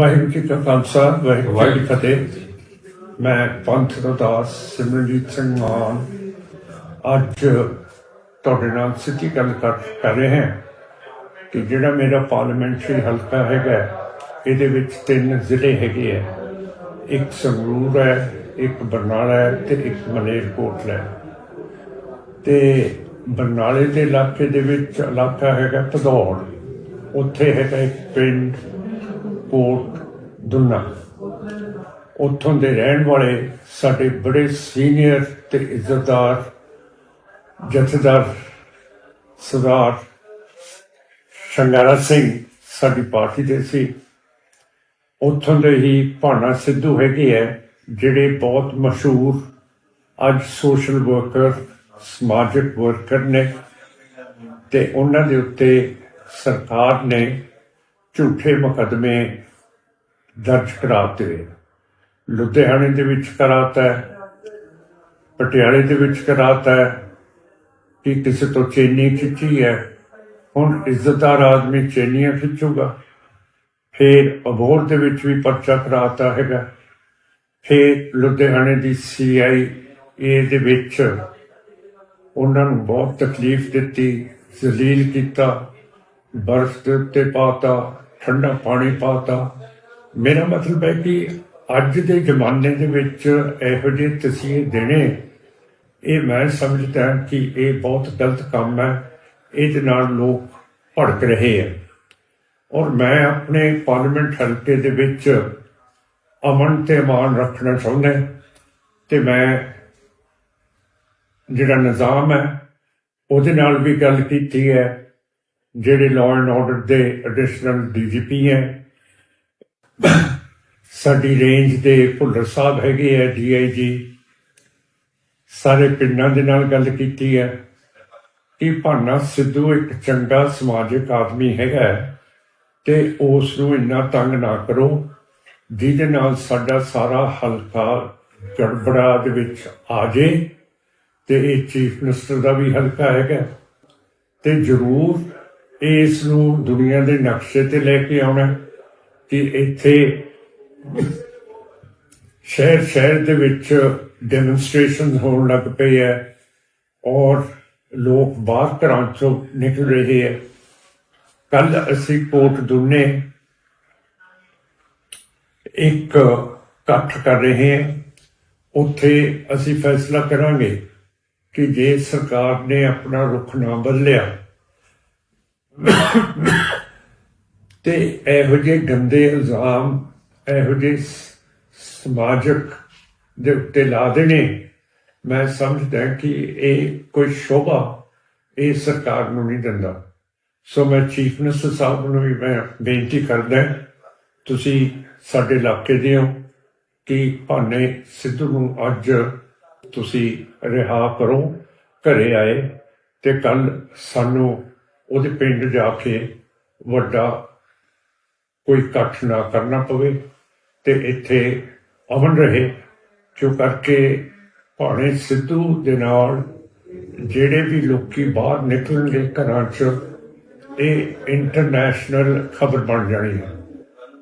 ਵਾਹਿਗੁਰੂ ਜੀ ਕਾ ਖਾਲਸਾ ਵਾਹਿਗੁਰੂ ਜੀ ਕੀ ਫਤਿਹ। ਮੈਂ ਪੰਥ ਦਾਸ ਸਿਮਰਨਜੀਤ ਸਿੰਘ ਮਾਨ ਅੱਜ ਤੁਹਾਡੇ ਨਾਲ ਸਿੱਧੀ ਗੱਲ ਕਰ ਰਹੇ ਹਾਂ ਕਿ ਜਿਹੜਾ ਮੇਰਾ ਪਾਰਲੀਮੈਂਟਰੀ ਹਲਕਾ ਹੈਗਾ ਇਹਦੇ ਵਿੱਚ ਤਿੰਨ ਜ਼ਿਲ੍ਹੇ ਹੈਗੇ ਆ। ਇੱਕ ਸੰਗਰੂਰ ਹੈ ਇੱਕ ਬਰਨਾਲਾ ਹੈ ਤੇ ਇੱਕ ਮਲੇਰਕੋਟਲਾ ਹੈ। ਤੇ ਬਰਨਾਲੇ ਦੇ ਇਲਾਕੇ ਦੇ ਵਿੱਚ ਇਲਾਕਾ ਹੈਗਾ ਭਦੌੜ। ਉੱਥੇ ਹੈਗਾ ਇੱਕ ਪਿੰਡ ਕੋਟ ਦੁੰਨਾ। ਉੱਥੋਂ ਦੇ ਰਹਿਣ ਵਾਲੇ ਸਾਡੇ ਬੜੇ ਸੀਨੀਅਰ ਤੇ ਇੱਜ਼ਤਦਾਰ, ਜਥੇਦਾਰ ਸਰਦਾਰ ਸ਼ੰਗਾਰਾ ਸਿੰਘ ਸਾਡੀ ਪਾਰਟੀ ਦੇ ਸੀ। ਉੱਥੋਂ ਦੇ ਹੀ ਭਾਣਾ ਸਿੱਧੂ ਹੈਗੇ ਹੈ ਜਿਹੜੇ ਬਹੁਤ ਮਸ਼ਹੂਰ ਅੱਜ ਸੋਸ਼ਲ ਵਰਕਰ, ਸਮਾਜਿਕ ਵਰਕਰ ਨੇ ਤੇ ਉਹਨਾਂ ਦੇ ਉੱਤੇ ਸਰਕਾਰ ਨੇ ਝੂਠੇ ਮੁਕਦਮੇ ਦਰਜ ਕਰਾਤੇ ਲੁਧਿਆਣੇ ਦੇ ਵਿੱਚ ਕਰਾਤਾ ਹੈ, ਪਟਿਆਲੇ ਦੇ ਵਿੱਚ ਕਰਾਤਾ ਕਿ ਕਿਸੇ ਤੋਂ ਚੇਨੀ ਖਿੱਚੀ ਹੈ? ਹੁਣ ਇੱਜ਼ਤਦਾਰ ਆਦਮੀ ਚੇਨੀਆਂ ਖਿੱਚੂਗਾ। ਫਿਰ ਅਬੋਰ ਦੇ ਵਿੱਚ ਵੀ ਪਰਚਾ ਕਰਾਤਾ ਹੈਗਾ। ਫਿਰ ਲੁਧਿਆਣੇ ਦੀ ਸੀਆਈ ਏ ਦੇ ਵਿੱਚ ਉਹਨਾਂ ਨੂੰ ਬਹੁਤ ਤਕਲੀਫ ਦਿੱਤੀ, ਜ਼ਲੀਲ ਕੀਤਾ, ਬਰਫ਼ ਦੇ ਉੱਤੇ ਪਾਤਾ। ਠੰਡਾ ਪਾਣੀ ਪਾਤਾ। ਮੇਰਾ ਮਤਲਬ ਹੈ ਕਿ ਅੱਜ ਦੇ ਜ਼ਮਾਨੇ ਦੇ ਵਿੱਚ ਇਹੋ ਜਿਹੇ ਤਸੀਹੇ ਦੇਣੇ, ਇਹ ਮੈਂ ਸਮਝਦਾ ਕਿ ਇਹ ਬਹੁਤ ਗਲਤ ਕੰਮ ਹੈ। ਇਹਦੇ ਨਾਲ ਲੋਕ ਭੜਕ ਰਹੇ ਹੈ। ਔਰ ਮੈਂ ਆਪਣੇ ਪਾਰਲੀਮੈਂਟ ਹਲਕੇ ਦੇ ਵਿੱਚ ਅਮਨ ਤੇ ਮਾਨ ਰੱਖਣਾ ਚਾਹੁੰਦਾ ਤੇ ਮੈਂ ਜਿਹੜਾ ਨਿਜ਼ਾਮ ਹੈ, ਉਹਦੇ ਨਾਲ ਵੀ ਗੱਲ ਕੀਤੀ ਹੈ। ਜਿਹੜੇ ਲਾਅ ਐਂਡ ਆਰਡਰ ਦੇ ਐਡੀਸ਼ਨਲ ਡੀਜੀਪੀ ਹੈ। ਸਾਡੀ ਰੇਂਜ ਦੇ ਭੁੱਲਰ ਸਾਹਿਬ ਹੈਗੇ ਹੈ ਡੀਆਈਜੀ ਸਾਰੇ ਪਿੰਡਾਂ ਦੇ ਨਾਲ ਗੱਲ ਕੀਤੀ ਹੈ ਕਿ ਭਾਨਾ ਸਿੱਧੂ ਇੱਕ ਚੰਗਾ ਸਮਾਜਿਕ ਆਦਮੀ ਹੈਗਾ ਹੈ ਤੇ ਉਸ ਨੂੰ ਇੰਨਾ ਤੰਗ ਨਾ ਕਰੋ, ਜਿਹਦੇ ਨਾਲ ਸਾਡਾ ਸਾਰਾ ਹਲਕਾ ਗੜਬੜਾ ਦੇ ਵਿੱਚ ਆ ਜੇ ਤੇ ਇਹ ਚੀਫ ਮਿਨਿਸਟਰ ਦਾ ਵੀ ਹਲਕਾ ਹੈਗਾ। ਤੇ ਜ਼ਰੂਰ ਇਸ ਨੂੰ ਦੁਨੀਆ ਦੇ ਨਕਸ਼ੇ ਤੇ ਲੈ ਕੇ ਆਉਣਾ ਕਿ ਇੱਥੇ ਸ਼ਹਿਰ ਸ਼ਹਿਰ ਦੇ ਵਿੱਚ ਡੈਮੋਨਸਟ੍ਰੇਸ਼ਨ ਹੋਣ ਲੱਗ ਪਈ ਹੈ ਔਰ ਲੋਕ ਬਾਹਰ ਘਰਾਂ ਚੋਂ ਨਿਕਲ ਰਹੇ ਹੈ। ਕੱਲ ਅਸੀਂ ਕੋਟ ਦੁਨੇ ਇੱਕ ਇਕੱਠ ਕਰ ਰਹੇ ਹਾਂ। ਉੱਥੇ ਅਸੀਂ ਫੈਸਲਾ ਕਰਾਂਗੇ ਕਿ ਜੇ ਸਰਕਾਰ ਨੇ ਆਪਣਾ ਰੁਖ ਨਾ ਬਦਲਿਆ ਤੇ ਇਹੋ ਜਿਹੇ ਗੰਦੇ ਇਲਜ਼ਾਮ, ਇਹੋ ਜਿਹੇ ਸਮਾਜਿਕ ਦੇ ਉੱਤੇ ਲਾ ਦੇਣੇ, ਮੈਂ ਸਮਝਦਾ ਕਿ ਇਹ ਕੋਈ ਸ਼ੋਭਾ ਇਹ ਸਰਕਾਰ ਨੂੰ ਨਹੀਂ ਦਿੰਦਾ। ਸੋ ਮੈਂ ਚੀਫ ਮਿਨਿਸਟਰ ਸਾਹਿਬ ਨੂੰ ਵੀ ਮੈਂ ਬੇਨਤੀ ਕਰਦਾ ਤੁਸੀਂ ਸਾਡੇ ਇਲਾਕੇ ਦੇ ਹੋ, ਕਿ ਭਾਨੇ ਸਿੱਧੂ ਨੂੰ ਅੱਜ ਤੁਸੀਂ ਰਿਹਾ ਕਰੋ, ਘਰੇ ਆਏ ਤੇ ਕੱਲ ਸਾਨੂੰ ਉਹਦੇ ਪਿੰਡ ਜਾ ਕੇ ਵੱਡਾ ਕੋਈ ਇਕੱਠ ਨਾ ਕਰਨਾ ਪਵੇ ਤੇ ਇੱਥੇ ਅਮਨ ਰਹੇ, ਜੋ ਕਰਕੇ ਭਾਣੇ ਸਿੱਧੂ ਦੇ ਨਾਲ ਜਿਹੜੇ ਵੀ ਲੋਕੀ ਬਾਹਰ ਨਿਕਲਣਗੇ ਘਰਾਂ 'ਚ, ਇਹ ਇੰਟਰਨੈਸ਼ਨਲ ਖਬਰ ਬਣ ਜਾਣੀ ਹੈ।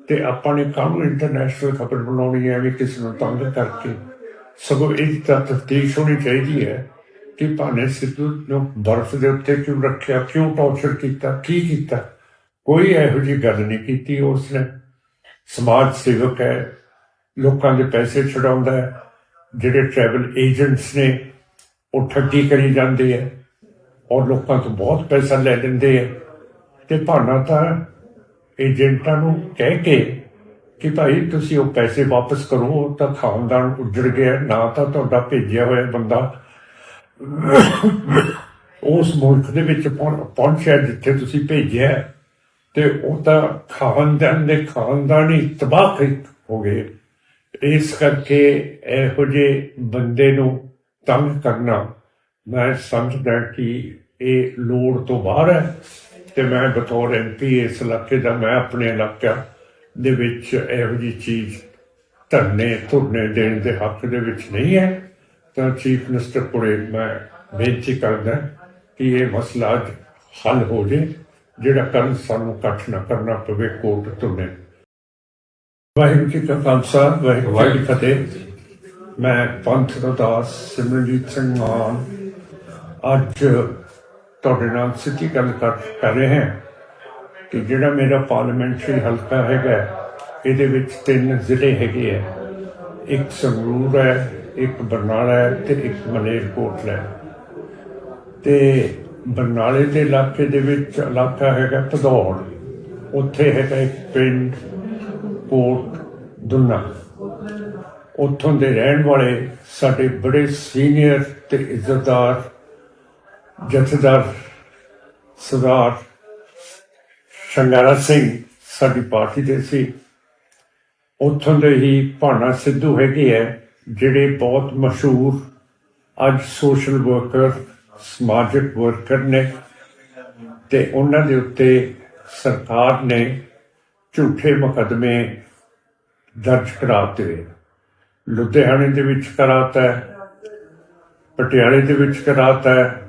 ਤੇ ਆਪਾਂ ਨੇ ਕਾਹਨੂੰ ਇੰਟਰਨੈਸ਼ਨਲ ਖਬਰ ਬਣਾਉਣੀ ਹੈ ਵੀ ਕਿਸੇ ਨੂੰ ਤੰਗ ਕਰਕੇ? ਸਗੋਂ ਇਹ ਤਾਂ ਤਫਤੀਸ਼ ਹੋਣੀ ਚਾਹੀਦੀ ਹੈ ਕਿ ਭਾਨੇ ਸਿੱਧੂ ਨੂੰ ਬਰਫ਼ ਦੇ ਉੱਤੇ ਕਿਉਂ ਰੱਖਿਆ, ਕਿਉਂ ਟੌਰਚਰ ਕੀਤਾ, ਕੀ ਕੀਤਾ? ਕੋਈ ਇਹੋ ਜਿਹੀ ਗੱਲ ਨਹੀਂ ਕੀਤੀ। ਉਸਨੇ ਸਮਾਜ ਸੇਵਕ ਹੈ, ਲੋਕਾਂ ਦੇ ਪੈਸੇ ਛਡਾਉਂਦਾ ਹੈ, ਜਿਹੜੇ ਟਰੈਵਲ ਏਜੰਟਸ ਨੇ, ਉਹ ਠੱਗੀ ਕਰੀ ਜਾਂਦੇ ਹੈ ਔਰ ਲੋਕਾਂ ਤੋਂ ਬਹੁਤ ਪੈਸਾ ਲੈ ਲੈਂਦੇ ਹੈ। ਤੇ ਭਾਣਾ ਤਾਂ ਏਜੰਟਾਂ ਨੂੰ ਕਹਿ ਕੇ ਕਿ ਭਾਈ ਤੁਸੀਂ ਉਹ ਪੈਸੇ ਵਾਪਸ ਕਰੋ ਤਾਂ ਖਾਨਦਾਨ ਉੱਜੜ ਗਿਆ, ਨਾ ਤਾਂ ਤੁਹਾਡਾ ਭੇਜਿਆ ਹੋਇਆ ਬੰਦਾ ਉਸ ਮੁਲਕ ਦੇ ਵਿੱਚ ਪਹੁੰਚਿਆ ਜਿੱਥੇ ਤੁਸੀਂ ਭੇਜਿਆ ਤੇ ਉਹ ਤਾਂ ਖਾਨਦਾਨ ਦੇ ਖਾਨਦਾਨ ਤਬਾਹ ਹੋ ਗਏ। ਇਸ ਕਰਕੇ ਇਹੋ ਜਿਹੇ ਬੰਦੇ ਨੂੰ ਤੰਗ ਕਰਨਾ, ਮੈਂ ਸਮਝਦਾ ਕਿ ਇਹ ਲੋੜ ਤੋਂ ਬਾਹਰ ਹੈ, ਤੇ ਮੈਂ ਬਤੌਰ ਐਮਪੀ ਇਸ ਇਲਾਕੇ ਦਾ, ਮੈਂ ਆਪਣੇ ਇਲਾਕਾ ਦੇ ਵਿੱਚ ਇਹੋ ਜਿਹੀ ਚੀਜ਼ ਧਰਨੇ, ਧੁਰਨੇ ਦੇਣ ਦੇ ਹੱਕ ਦੇ ਵਿੱਚ ਨਹੀਂ ਹੈ। ਤਾਂ ਚੀਫ ਮਿਨਿਸਟਰ ਕੋਲੇ ਮੈਂ ਬੇਨਤੀ ਕਰਦਾ ਕਿ ਇਹ ਮਸਲਾ ਅੱਜ ਹੱਲ ਹੋ ਜੇ ਜਿਹੜਾ ਕੱਲ ਸਾਨੂੰ ਇਕੱਠ ਨਾ ਕਰਨਾ ਪਵੇ ਕੋਰਟ ਧੁਰਨੇ ਵਾਹਿਗੁਰੂ ਜੀ ਕਾ ਖਾਲਸਾ ਵਾਹਿਗੁਰੂ ਜੀ ਕੀ ਫਤਿਹ। ਮੈਂ ਪੰਥ ਦਾਸ ਸਿਮਰਨਜੀਤ ਸਿੰਘ ਮਾਨ ਅੱਜ ਤੁਹਾਡੇ ਨਾਲ ਸਿੱਧੀ ਗੱਲ ਕਰ ਰਹੇ ਹਾਂ ਕਿ ਜਿਹੜਾ ਮੇਰਾ ਪਾਰਲੀਮੈਂਟਰੀ ਹਲਕਾ ਹੈਗਾ ਇਹਦੇ ਵਿੱਚ ਤਿੰਨ ਜ਼ਿਲ੍ਹੇ ਹੈਗੇ ਆ। ਇੱਕ ਸੰਗਰੂਰ ਹੈ, ਇੱਕ ਬਰਨਾਲਾ ਹੈ ਤੇ ਇੱਕ ਮਲੇਰਕੋਟਲਾ ਹੈ। ਤੇ ਬਰਨਾਲੇ ਦੇ ਇਲਾਕੇ ਦੇ ਵਿੱਚ ਇਲਾਕਾ ਹੈਗਾ ਭਦੌੜ। ਉੱਥੇ ਹੈਗਾ ਇੱਕ ਪਿੰਡ, ਕੋਟ, ਦੁੰਨਾ। ਉੱਥੋਂ ਦੇ ਰਹਿਣ ਵਾਲੇ ਸਾਡੇ ਬੜੇ ਸੀਨੀਅਰ ਤੇ ਇੱਜ਼ਤਦਾਰ, ਜਥੇਦਾਰ ਸਰਦਾਰ ਸ਼ੰਗਾਰਾ ਸਿੰਘ ਸਾਡੀ ਪਾਰਟੀ ਦੇ ਸੀ। ਉੱਥੋਂ ਦੇ ਹੀ ਭਾਣਾ ਸਿੱਧੂ ਹੈਗੇ ਹੈ ਜਿਹੜੇ ਬਹੁਤ ਮਸ਼ਹੂਰ ਅੱਜ ਸੋਸ਼ਲ ਵਰਕਰ ਸਮਾਜਿਕ ਵਰਕਰ ਨੇ ਤੇ ਉਹਨਾਂ ਦੇ ਉੱਤੇ ਸਰਕਾਰ ਨੇ ਝੂਠੇ ਮੁਕਦਮੇ ਦਰਜ ਕਰਾਤੇ ਲੁਧਿਆਣੇ ਦੇ ਵਿੱਚ ਕਰਾਤਾ ਹੈ, ਪਟਿਆਲੇ ਦੇ ਵਿੱਚ ਕਰਾਤਾ ਹੈ,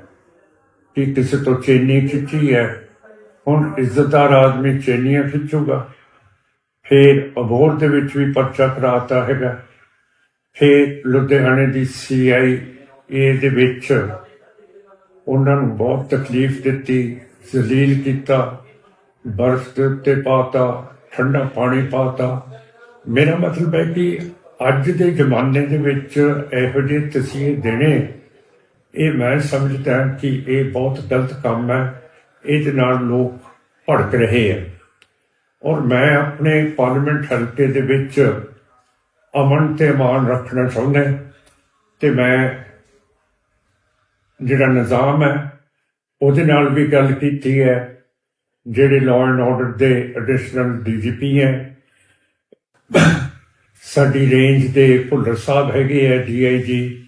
ਕਿ ਕਿਸੇ ਤੋਂ ਚੇਨੀ ਖਿੱਚੀ ਹੈ? ਹੁਣ ਇੱਜ਼ਤਦਾਰ ਆਦਮੀ ਚੇਨੀਆਂ ਖਿੱਚੂਗਾ। ਫਿਰ ਅਬੋਹਰ ਦੇ ਵਿੱਚ ਵੀ ਪਰਚਾ ਕਰਾਤਾ ਹੈਗਾ। ਫਿਰ ਲੁਧਿਆਣੇ ਦੀ ਸੀਆਈ ਏ ਦੇ ਵਿੱਚ ਉਹਨਾਂ ਨੂੰ ਬਹੁਤ ਤਕਲੀਫ ਦਿੱਤੀ, ਜ਼ਲੀਲ ਕੀਤਾ, ਬਰਫ਼ ਦੇ ਉੱਤੇ ਪਾਤਾ, ਠੰਡਾ ਪਾਣੀ ਪਾਤਾ। ਮੇਰਾ ਮਤਲਬ ਹੈ ਕਿ ਅੱਜ ਦੇ ਜ਼ਮਾਨੇ ਦੇ ਵਿੱਚ ਇਹੋ ਜਿਹੇ ਤਸੀਹੇ ਦੇਣੇ, ਇਹ ਮੈਂ ਸਮਝਦਾ ਕਿ ਇਹ ਬਹੁਤ ਗਲਤ ਕੰਮ ਹੈ। ਇਹਦੇ ਨਾਲ ਲੋਕ ਭੜਕ ਰਹੇ ਹੈ। ਔਰ ਮੈਂ ਆਪਣੇ ਪਾਰਲੀਮੈਂਟ ਹਲਕੇ ਦੇ ਵਿੱਚ ਅਮਨ ਤੇ ਮਾਨ ਰੱਖਣਾ ਚਾਹੁੰਦਾ ਤੇ ਮੈਂ ਜਿਹੜਾ ਨਿਜ਼ਾਮ ਹੈ, ਉਹਦੇ ਨਾਲ ਵੀ ਗੱਲ ਕੀਤੀ ਹੈ, ਜਿਹੜੇ ਲਾਅ ਐਂਡ ਆਰਡਰ ਦੇ ਐਡੀਸ਼ਨਲ ਡੀਜੀਪੀ ਹੈ। ਸਾਡੀ ਰੇਂਜ ਦੇ ਭੁੱਲਰ ਸਾਹਿਬ ਹੈਗੇ ਹੈ ਡੀਆਈਜੀ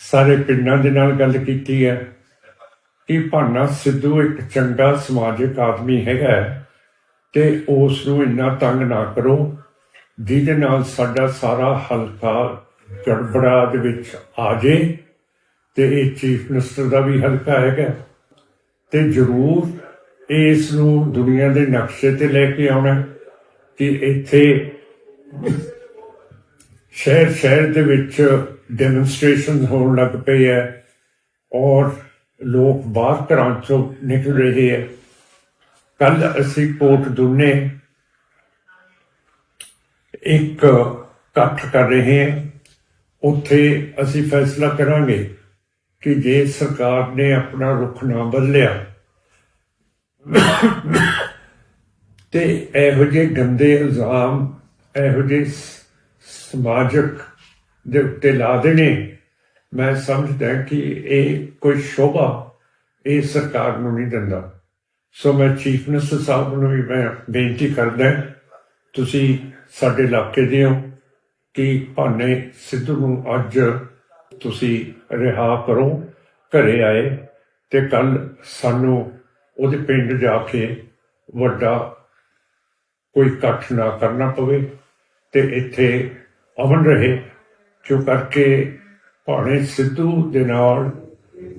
ਸਾਰੇ ਪਿੰਡਾਂ ਦੇ ਨਾਲ ਗੱਲ ਕੀਤੀ ਹੈ ਕਿ ਭਾਨਾ ਸਿੱਧੂ ਇੱਕ ਚੰਗਾ ਸਮਾਜਿਕ ਆਦਮੀ ਹੈਗਾ ਹੈ। ਤੇ ਉਸ ਨੂੰ ਇੰਨਾ ਤੰਗ ਨਾ ਕਰੋ, ਜਿਹਦੇ ਨਾਲ ਸਾਡਾ ਸਾਰਾ ਹਲਕਾ ਗੜਬੜਾ ਦੇ ਵਿੱਚ ਆ ਜੇ, ਤੇ ਇਹ ਚੀਫ ਮਿਨਿਸਟਰ ਦਾ ਵੀ ਹਲਕਾ ਹੈਗਾ। ਤੇ ਜ਼ਰੂਰ ਇਸ ਨੂੰ ਦੁਨੀਆ ਦੇ ਨਕਸ਼ੇ ਤੇ ਲੈ ਕੇ ਆਉਣਾ, ਕਿ ਇੱਥੇ ਸ਼ਹਿਰ ਸ਼ਹਿਰ ਦੇ ਵਿੱਚ ਡੈਮੋਨਸਟ੍ਰੇਸ਼ਨ ਹੋਣ ਲੱਗ ਪਈ ਹੈ, ਔਰ ਲੋਕ ਬਾਹਰ ਘਰਾਂ ਚੋਂ ਨਿਕਲ ਰਹੇ ਹੈ। ਕੱਲ ਅਸੀਂ ਕੋਟ ਦੁਨੇ ਇੱਕ ਇਕੱਠ ਕਰ ਰਹੇ ਹਾਂ। ਉੱਥੇ ਅਸੀਂ ਫੈਸਲਾ ਕਰਾਂਗੇ ਕਿ ਜੇ ਸਰਕਾਰ ਨੇ ਆਪਣਾ ਰੁਖ ਨਾ ਬਦਲਿਆ ਤੇ ਇਹੋ ਜਿਹੇ ਗੰਦੇ ਇਲਜ਼ਾਮ, ਇਹੋ ਜਿਹੇ ਸਮਾਜਿਕ ਦੇ ਉੱਤੇ ਲਾ ਦੇਣੇ, ਮੈਂ ਸਮਝਦਾ ਕਿ ਇਹ ਕੋਈ ਸ਼ੋਭਾ ਇਹ ਸਰਕਾਰ ਨੂੰ ਨਹੀਂ ਦਿੰਦਾ। ਸੋ ਮੈਂ ਚੀਫ ਮਿਨਿਸਟਰ ਸਾਹਿਬ ਨੂੰ ਵੀ ਮੈਂ ਬੇਨਤੀ ਕਰਦਾ ਤੁਸੀਂ ਸਾਡੇ ਇਲਾਕੇ ਦੇ ਹੋ, ਕਿ ਭਾਨੇ ਸਿੱਧੂ ਨੂੰ ਅੱਜ ਤੁਸੀਂ ਰਿਹਾ ਕਰੋ, ਘਰੇ ਆਏ ਤੇ ਕੱਲ ਸਾਨੂੰ ਉਹਦੇ ਪਿੰਡ ਜਾ ਕੇ ਵੱਡਾ ਕੋਈ ਇਕੱਠ ਨਾ ਕਰਨਾ ਪਵੇ ਤੇ ਇੱਥੇ ਅਮਨ ਰਹੇ, ਜੋ ਕਰਕੇ ਭਾਣੇ ਸਿੱਧੂ ਦੇ ਨਾਲ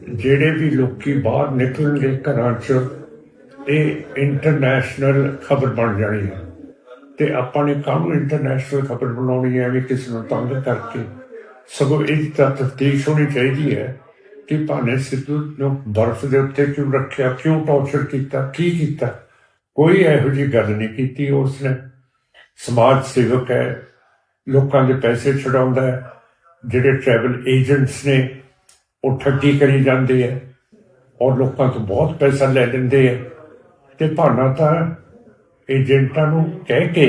ਜਿਹੜੇ ਵੀ ਲੋਕੀ ਬਾਹਰ ਨਿਕਲਣਗੇ ਘਰਾਂ 'ਚ ਇਹ ਇੰਟਰਨੈਸ਼ਨਲ ਖਬਰ ਬਣ ਜਾਣੀ ਹੈ। ਤੇ ਆਪਾਂ ਨੇ ਕਾਹਨੂੰ ਇੰਟਰਨੈਸ਼ਨਲ ਖਬਰ ਬਣਾਉਣੀ ਹੈ ਵੀ ਕਿਸੇ ਨੂੰ ਤੰਗ ਕਰਕੇ? ਸਗੋਂ ਇਹ ਤਾਂ ਤਫਤੀਸ਼ ਹੋਣੀ ਚਾਹੀਦੀ ਹੈ ਕਿ ਭਾਨੇ ਸਿੱਧੂ ਨੂੰ ਬਰਫ਼ ਦੇ ਉੱਤੇ ਕਿਉਂ ਰੱਖਿਆ, ਕਿਉਂ ਟੌਰਚਰ ਕੀਤਾ, ਕੀ ਕੀਤਾ? ਕੋਈ ਇਹੋ ਜਿਹੀ ਗੱਲ ਨਹੀਂ ਕੀਤੀ ਉਸਨੇ। ਸਮਾਜ ਸੇਵਕ ਹੈ, ਲੋਕਾਂ ਦੇ ਪੈਸੇ ਛਡਾਉਂਦਾ ਹੈ, ਜਿਹੜੇ ਟਰੈਵਲ ਏਜੰਟਸ ਨੇ, ਉਹ ਠੱਗੀ ਕਰੀ ਜਾਂਦੇ ਹੈ ਔਰ ਲੋਕਾਂ ਤੋਂ ਬਹੁਤ ਪੈਸਾ ਲੈ ਲੈਂਦੇ ਹੈ। ਤੇ ਭਾਨਾ ਤਾਂ ਏਜੰਟਾਂ ਨੂੰ ਕਹਿ ਕੇ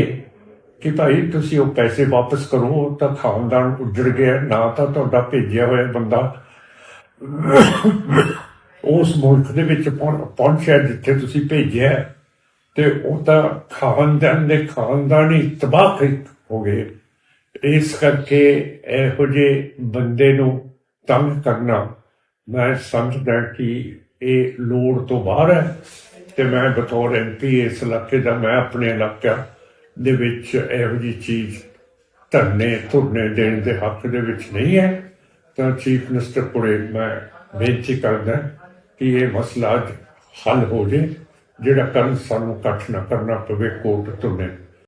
ਕਿ ਭਾਈ ਤੁਸੀਂ ਉਹ ਪੈਸੇ ਵਾਪਸ ਕਰੋ, ਉਹ ਤਾਂ ਖਾਨਦਾਨ ਉੱਜੜ ਗਿਆ, ਨਾ ਤਾਂ ਤੁਹਾਡਾ ਭੇਜਿਆ ਹੋਇਆ ਬੰਦਾ। ਉਸ ਮੁਲਕ ਦੇ ਵਿੱਚ ਪਹੁੰਚਿਆ ਜਿੱਥੇ ਤੁਸੀਂ ਭੇਜਿਆ, ਤੇ ਉਹ ਤਾਂ ਖਾਨਦਾਨ ਦੇ ਖਾਨਦਾਨ ਹੀ ਤਬਾਹ ਹੋ ਗਏ। ਇਸ ਕਰਕੇ ਇਹੋ ਜਿਹੇ ਬੰਦੇ ਨੂੰ ਤੰਗ ਕਰਨਾ, ਮੈਂ ਸਮਝਦਾ ਕਿ ਇਹ ਲੋੜ ਤੋਂ ਬਾਹਰ ਹੈ। ਤੇ ਮੈਂ ਬਤੌਰ ਐਮਪੀ ਇਸ ਇਲਾਕੇ ਦਾ, ਮੈਂ ਆਪਣੇ ਇਲਾਕਾ ਦੇ ਵਿੱਚ ਇਹੋ ਜਿਹੀ ਚੀਜ਼ ਧਰਨੇ, ਧੁਰਨੇ ਦੇਣ ਦੇ ਹੱਕ ਦੇ ਵਿੱਚ ਨਹੀਂ ਹੈ। ਤਾਂ ਚੀਫ ਮਿਨਿਸਟਰ ਕੋਲੇ ਮੈਂ ਬੇਨਤੀ ਕਰਦਾ ਕਿ ਇਹ ਮਸਲਾ ਅੱਜ ਹੱਲ ਹੋ ਜੇ, ਜਿਹੜਾ ਕੱਲ ਸਾਨੂੰ ਇਕੱਠ ਨਾ ਕਰਨਾ ਪਵੇ ਕੋਰਟ ਧੁਰਨੇ